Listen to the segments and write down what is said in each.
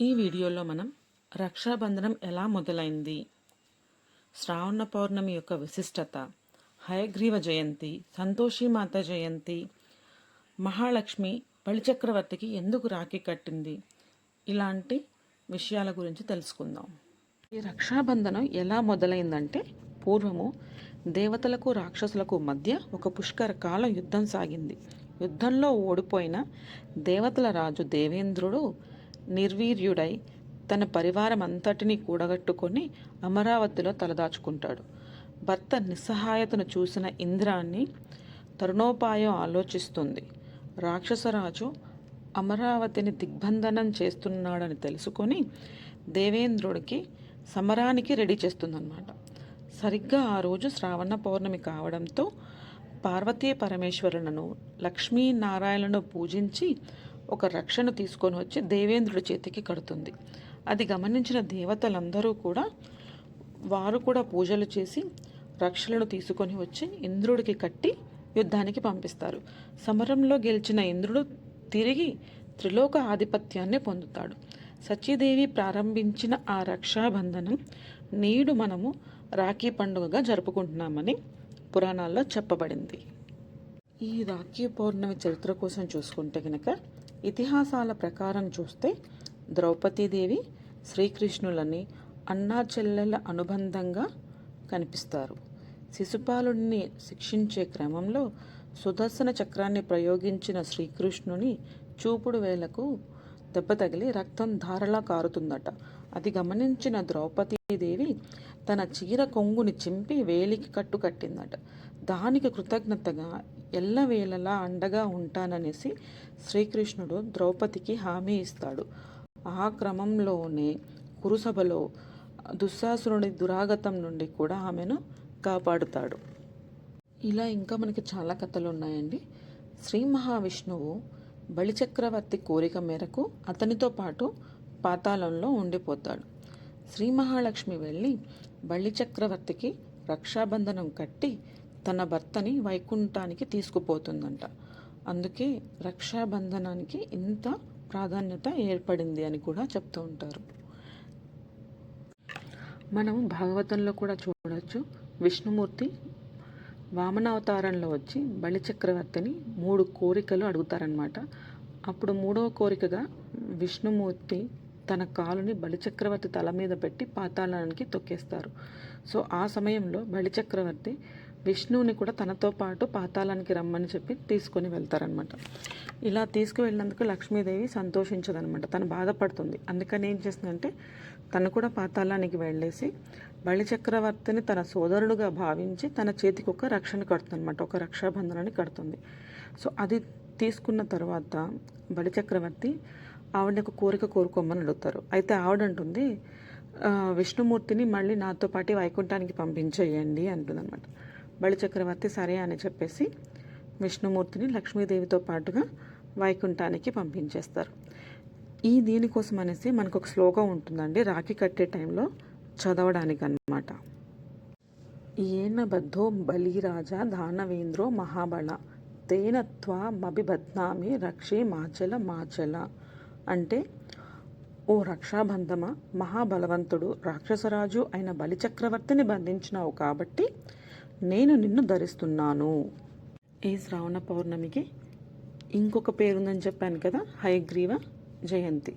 ఈ వీడియోలో మనం రక్షాబంధనం ఎలా మొదలైంది? శ్రావణ పౌర్ణమి యొక్క విశిష్టత హయగ్రీవ జయంతి సంతోషిమాత జయంతి మహాలక్ష్మి బలిచక్రవర్తికి ఎందుకు రాఖీ కట్టింది? ఇలాంటి విషయాల గురించి తెలుసుకుందాం. ఈ రక్షాబంధనం ఎలా మొదలైందంటే పూర్వము దేవతలకు రాక్షసులకు మధ్య ఒక పుష్కర కాలం యుద్ధం సాగింది. యుద్ధంలో ఓడిపోయిన దేవతల రాజు దేవేంద్రుడు నిర్వీర్యుడై తన పరివారం అంతటినీ కూడగట్టుకొని అమరావతిలో తలదాచుకుంటాడు. భర్త నిస్సహాయతను చూసిన ఇంద్రాన్ని తరుణోపాయం ఆలోచిస్తుంది. రాక్షసరాజు అమరావతిని దిగ్బంధనం చేస్తున్నాడని తెలుసుకొని దేవేంద్రుడికి సమరానికి రెడీ చేస్తుందన్నమాట. సరిగ్గా ఆ రోజు శ్రావణ పౌర్ణమి కావడంతో పార్వతీ పరమేశ్వరులను లక్ష్మీనారాయణను పూజించి ఒక రక్షను తీసుకొని వచ్చి దేవేంద్రుడి చేతికి కడుతుంది. అది గమనించిన దేవతలందరూ కూడా వారు కూడా పూజలు చేసి రక్షలను తీసుకొని వచ్చి ఇంద్రుడికి కట్టి యుద్ధానికి పంపిస్తారు. సమరంలో గెలిచిన ఇంద్రుడు తిరిగి త్రిలోక ఆధిపత్యాన్ని పొందుతాడు. సత్యదేవి ప్రారంభించిన ఆ రక్షాబంధనం నేడు మనము రాఖీ పండుగగా జరుపుకుంటున్నామని పురాణాల్లో చెప్పబడింది. ఈ రాఖీ పౌర్ణమి చరిత్ర కోసం చూసుకుంటే కనుక ఇతిహాసాల ప్రకారం చూస్తే ద్రౌపదీదేవి శ్రీకృష్ణులని అన్నా చెల్లెల అనుబంధంగా కనిపిస్తారు. శిశుపాలుడిని శిక్షించే క్రమంలో సుదర్శన చక్రాన్ని ప్రయోగించిన శ్రీకృష్ణుని చూపుడు వేలకు దెబ్బ తగిలి రక్తం ధారలా కారుతుందట. అది గమనించిన ద్రౌపదీదేవి తన చీర కొంగుని చింపి వేలికి కట్టు కట్టిందట దానికి కృతజ్ఞతగా ఎల్లవేళలా అండగా ఉంటాననేసి శ్రీకృష్ణుడు ద్రౌపదికి హామీ ఇస్తాడు. ఆ క్రమంలోనే కురుసభలో దుశ్శాసురుడి దురాగతం నుండి కూడా ఆమెను కాపాడుతాడు. ఇలా ఇంకా మనకి చాలా కథలు ఉన్నాయండి శ్రీ మహావిష్ణువు బలిచక్రవర్తి కోరిక మేరకు అతనితో పాటు పాతాళంలో ఉండిపోతాడు. శ్రీ మహాలక్ష్మి వెళ్ళి బలిచక్రవర్తికి రక్షాబంధనం కట్టి తన భర్తని వైకుంఠానికి తీసుకుపోతుందంట. అందుకే రక్షాబంధనానికి ఇంత ప్రాధాన్యత ఏర్పడింది అని కూడా చెప్తూ ఉంటారు. మనం భాగవతంలో కూడా చూడవచ్చు విష్ణుమూర్తి వామనావతారంలో వచ్చి బలిచక్రవర్తిని మూడు కోరికలు అడుగుతారనమాట అప్పుడు మూడవ కోరికగా విష్ణుమూర్తి తన కాలుని బలిచక్రవర్తి తల మీద పెట్టి పాతాళానికి తొక్కేస్తారు. సో ఆ సమయంలో బలిచక్రవర్తి విష్ణువుని కూడా తనతో పాటు పాతాళానికి రమ్మని చెప్పి తీసుకొని వెళ్తారనమాట ఇలా తీసుకువెళ్ళినందుకు లక్ష్మీదేవి సంతోషించదనమాట తను బాధపడుతుంది. అందుకని ఏం చేసిందంటే తను కూడా పాతాళానికి వెళ్ళేసి బలిచక్రవర్తిని తన సోదరుడుగా భావించి తన చేతికి ఒక రక్షణ కడుతుంది అనమాట ఒక రక్షాబంధనాన్ని కడుతుంది. సో అది తీసుకున్న తర్వాత బలిచక్రవర్తి ఆవిడని ఒక కోరిక కోరుకోమని అడుగుతారు. అయితే ఆవిడ అంటుంది విష్ణుమూర్తిని మళ్ళీ నాతో పాటు వైకుంఠానికి పంపించేయండి అంటుందన్నమాట. బలిచక్రవర్తి సరే అని చెప్పేసి విష్ణుమూర్తిని లక్ష్మీదేవితో పాటుగా వైకుంఠానికి పంపించేస్తారు. ఈ దీనికోసం అనేసి మనకు ఒక శ్లోకం ఉంటుందండి. రాఖీ కట్టే టైంలో చదవడానికి అనమాట ఏన బద్ధో బలిరాజా దానవేంద్రో మహాబల తేన త్వామభిబధ్నామి రక్షే మాచల మాచల అంటే ఓ రక్షాబంధమ? మహాబలవంతుడు రాక్షసరాజు అయిన బలిచక్రవర్తిని బంధించినావు కాబట్టి నేను నిన్ను ధరిస్తున్నాను. ఈ శ్రావణ పౌర్ణమికి? ఇంకొక పేరుందని చెప్పాను కదా హయగ్రీవ జయంతి.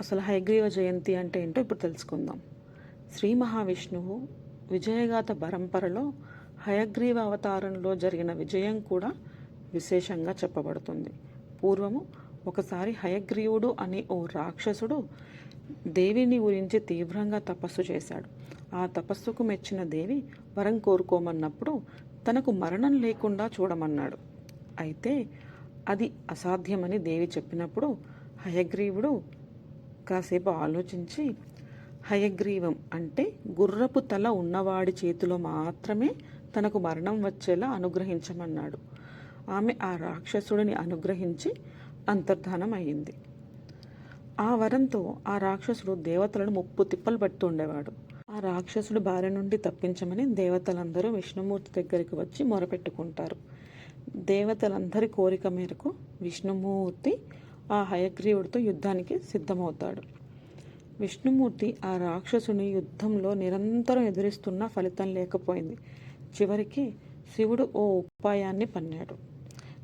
అసలు హయగ్రీవ జయంతి అంటే ఏంటో ఇప్పుడు తెలుసుకుందాం. శ్రీ మహావిష్ణువు విజయగాథ పరంపరలో హయగ్రీవ అవతారంలో జరిగిన విజయం కూడా విశేషంగా చెప్పబడుతుంది. పూర్వము ఒకసారి హయగ్రీవుడు అనే ఓ రాక్షసుడు దేవిని గురించి తీవ్రంగా తపస్సు చేశాడు. ఆ తపస్సుకు మెచ్చిన దేవి వరం కోరుకోమన్నప్పుడు తనకు మరణం లేకుండా చూడమన్నాడు. అయితే అది అసాధ్యమని దేవి చెప్పినప్పుడు హయగ్రీవుడు కాసేపు ఆలోచించి హయగ్రీవం అంటే గుర్రపు తల ఉన్నవాడి చేతిలో మాత్రమే తనకు మరణం వచ్చేలా అనుగ్రహించమన్నాడు. ఆమె ఆ రాక్షసుడిని అనుగ్రహించి అంతర్ధానం అయ్యింది ఆ వరంతో ఆ రాక్షసుడు దేవతలను ముప్పు తిప్పలు పడుతుండేవాడు ఆ రాక్షసుడు భార్య నుండి తప్పించమని దేవతలందరూ విష్ణుమూర్తి దగ్గరికి వచ్చి మొరపెట్టుకుంటారు. దేవతలందరి కోరిక మేరకు విష్ణుమూర్తి ఆ హయగ్రీవుడితో యుద్ధానికి సిద్ధమవుతాడు. విష్ణుమూర్తి ఆ రాక్షసుని యుద్ధంలో నిరంతరం ఎదురిస్తున్న ఫలితం లేకపోయింది. చివరికి శివుడు ఓ ఉపాయాన్ని పన్నాడు.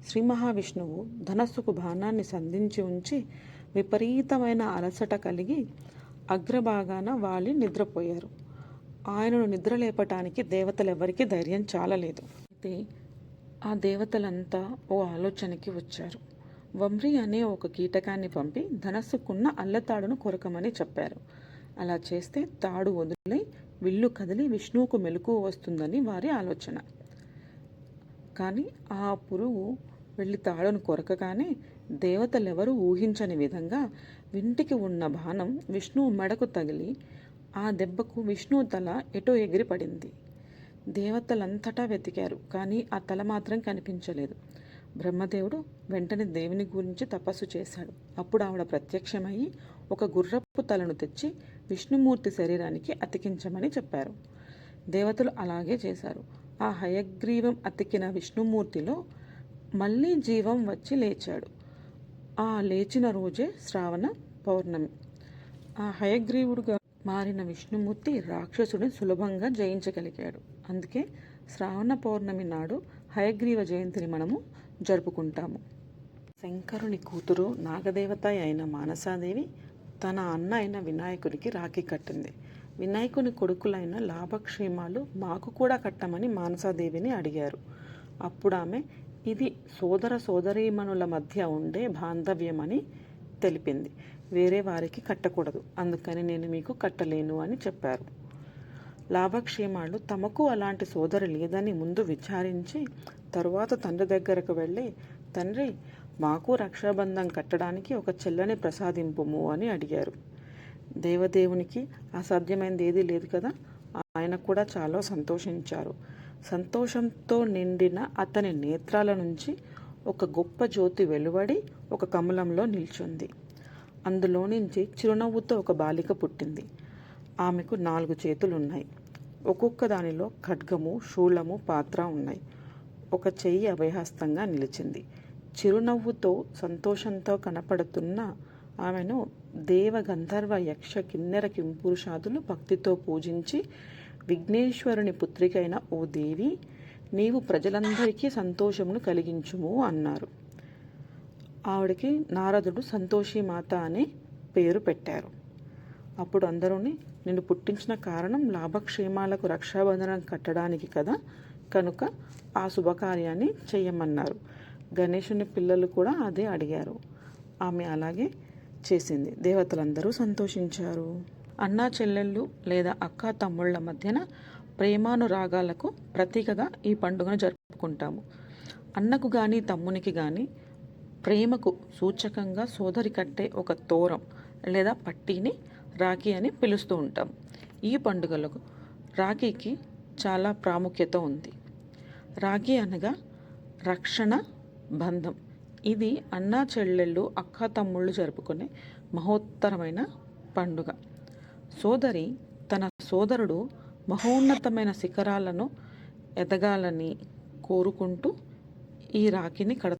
శ్రీ మహావిష్ణువు ధనస్సుకు బాణాన్ని సంధించి ఉంచి విపరీతమైన అలసట కలిగి అగ్రభాగాన వాలి నిద్రపోయారు. ఆయనను నిద్రలేపటానికి దేవతలెవరికీ ధైర్యం చాలలేదు. అయితే ఆ దేవతలంతా ఓ ఆలోచనకి వచ్చారు. వమ్రి అనే ఒక కీటకాన్ని పంపి ధనస్సుకున్న అల్లతాడును కొరకమని చెప్పారు. అలా చేస్తే తాడు వదిలి విల్లు కదిలి విష్ణువుకు మెలకు వస్తుందని వారి ఆలోచన. కానీ ఆ పురుగు వెళ్ళి తాడును కొరకగానే దేవతలెవరూ ఊహించని విధంగా వింటికి ఉన్న బాణం విష్ణువు మెడకు తగిలి ఆ దెబ్బకు విష్ణువు తల ఎటో ఎగిరి పడింది. దేవతలంతటా వెతికారు కానీ ఆ తల మాత్రం కనిపించలేదు. బ్రహ్మదేవుడు వెంటనే దేవుని గురించి తపస్సు చేశాడు. అప్పుడు ఆవిడ ప్రత్యక్షమయ్యి ఒక గుర్రపు తలను తెచ్చి విష్ణుమూర్తి శరీరానికి అతికించమని చెప్పారు. దేవతలు అలాగే చేశారు. ఆ హయగ్రీవం అతికిన విష్ణుమూర్తిలో మళ్ళీ జీవం వచ్చి లేచాడు. ఆ లేచిన రోజే శ్రావణ పౌర్ణమి. ఆ హయగ్రీవుడుగా మారిన విష్ణుమూర్తి రాక్షసుడిని సులభంగా జయించగలిగాడు. అందుకే శ్రావణ పౌర్ణమి నాడు హయగ్రీవ జయంతిని మనము జరుపుకుంటాము. శంకరుని కూతురు నాగదేవత అయిన మానసాదేవి తన అన్న అయిన వినాయకుడికి రాఖీ కట్టింది. వినాయకుని కొడుకులైన లాభక్షేమాలు మాకు కూడా కట్టమని మానసాదేవిని అడిగారు. అప్పుడు ఆమె ఇది సోదర సోదరీమణుల మధ్య ఉండే బాంధవ్యమని తెలిపింది. వేరే వారికి కట్టకూడదు. అందుకని నేను మీకు కట్టలేను అని చెప్పారు. లాభక్షేమాలు తమకు అలాంటి సోదరి లేదని ముందు విచారించి తరువాత తండ్రి దగ్గరకు వెళ్ళి తండ్రి మాకు రక్షాబంధం కట్టడానికి ఒక చెల్లని ప్రసాదింపుము అని అడిగారు. దేవదేవునికి అసాధ్యమైనది ఏదీ లేదు కదా? ఆయన కూడా చాలా సంతోషించారు. సంతోషంతో నిండిన అతని నేత్రాల నుంచి ఒక గొప్ప జ్యోతి వెలువడి ఒక కమలంలో నిల్చుంది. అందులో నుంచి చిరునవ్వుతో ఒక బాలిక పుట్టింది. ఆమెకు నాలుగు చేతులు ఉన్నాయి ఒక్కొక్క దానిలో ఖడ్గము శూలము పాత్ర ఉన్నాయి. ఒక చెయ్యి అభయహస్తంగా నిలిచింది. చిరునవ్వుతో సంతోషంతో కనపడుతున్న ఆమెను దేవ గంధర్వ యక్ష కిన్నెర కింపురుషాదులు భక్తితో పూజించి విఘ్నేశ్వరుని పుత్రికైన ఓ దేవి నీవు ప్రజలందరికీ సంతోషమును కలిగించుము అన్నారు. ఆవిడకి నారదుడు సంతోషి మాత అనే పేరు పెట్టారు. అప్పుడు అందరూని నిన్ను పుట్టించిన కారణం లాభక్షేమాలకు రక్షాబంధనం కట్టడానికి కదా కనుక ఆ శుభకార్యాన్ని చేయమన్నారు. గణేషుని పిల్లలు కూడా అదే అడిగారు. ఆమె అలాగే చేసింది. దేవతలందరూ సంతోషించారు. అన్నా చెల్లెళ్ళు లేదా అక్క తమ్ముళ్ళ మధ్యన ప్రేమానురాగాలకు ప్రతీకగా ఈ పండుగను జరుపుకుంటాము. అన్నకు కానీ తమ్మునికి కానీ ప్రేమకు సూచకంగా సోదరి కట్టే ఒక తోరం లేదా పట్టీని రాఖీ అని పిలుస్తూ ఉంటాం. ఈ పండుగలకు రాఖీకి చాలా ప్రాముఖ్యత ఉంది. రాఖీ అనగా రక్షణ బంధం. ఇది అన్నా చెల్లెళ్ళు అక్క తమ్ముళ్ళు జరుపుకునే మహోత్తరమైన పండుగ. సోదరి తన సోదరుడు మహోన్నతమైన శిఖరాలను ఎదగాలని కోరుకుంటూ ఈ రాఖీని కడ